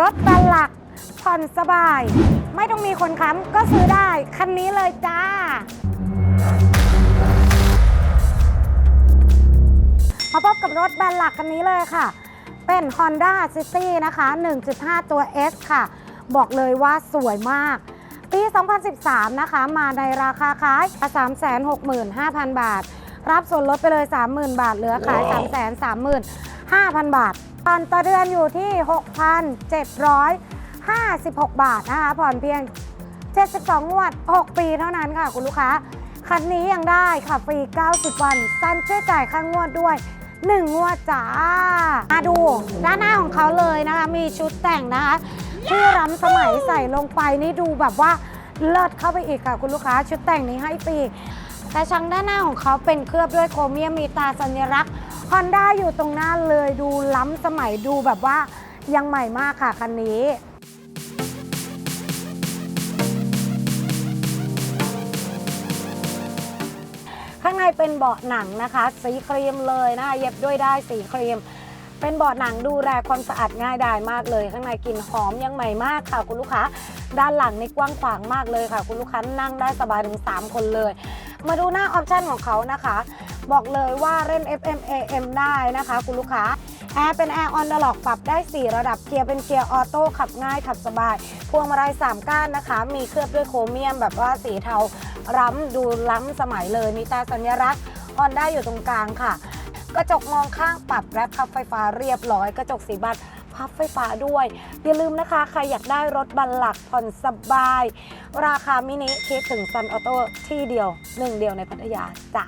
รถบัลลัก ผ่อนสบาย ไม่ต้องมีคนค้ำก็ซื้อได้ คันนี้เลยจ้า มาพบกับรถบัลลักคันนี้เลยค่ะ เป็น Honda City นะคะ 1.5 ตัว S ค่ะ บอกเลยว่าสวยมาก ปี 2013 นะคะ มาในราคาขาย 365,000 บาท รับส่วนลดไปเลย 30,000 บาทเหลือขาย 335,000 บาทผ่อนต่อเดือนอยู่ที่ 6,756 บาทนะคะผ่อนเพียง 72งวด 6 ปีเท่านั้นค่ะคุณลูกค้า คันนี้ยังได้ค่ะฟรี 90 วันซันช่วยจ่ายค่างวดด้วย1งวดจ้า มาดูด้านหน้าของเขาเลยนะคะ มีชุดแต่งนะคะที่ล้ำสมัยใส่ลงไปนี่ดูแบบว่าเลิศเข้าไปอีกค่ะ คุณลูกค้าชุดแต่งนี้ให้ฟรี แต่ช่างด้านหน้าของเขาเป็นเคลือบด้วยโครเมียมมีตาสัญลักษณ์ฮอนด้าอยู่ตรงหน้าเลยดูล้ำสมัยดูแบบว่ายังใหม่มากค่ะคันนี้ ข้างในเป็นเบาะหนังนะคะ สีครีมเลยนะคะเย็บด้วยได้สีครีม เป็นเบาะหนังดูแลความสะอาดง่ายดายมากเลย ข้างในกลิ่นหอมยังใหม่มากค่ะคุณลูกค้าด้านหลังนี่กว้างขวางมากเลยค่ะ คุณลูกค้านั่งได้สบายถึง 3 คนเลย มาดูหน้าออปชันของเขานะคะ บอกเลยว่าเล่น FM AM ได้นะคะ คุณลูกค้าแอร์เป็นแอร์ออนดล็อกปรับได้ 4 ระดับเกียร์เป็นเกียร์ออโต้ขับง่ายขับสบาย พวงมาลัย3 ก้านนะคะ มีเคลือบด้วยโครเมียมแบบว่าสีเทาล้ำดูล้ำสมัยเลยมีตาสัญลักษณ์ออนได้อยู่ตรงกลางค่ะ กระจกมองข้างปรับแรปพับไฟฟ้าเรียบร้อย กระจกสีบัต พับไฟฟ้าด้วย อย่าลืมนะคะ ใครอยากได้รถบัลลักผ่อนสบาย ราคามินิคิดถึงซันออโต้ที่เดียวหนึ่งเดียวในพัทยาจ้า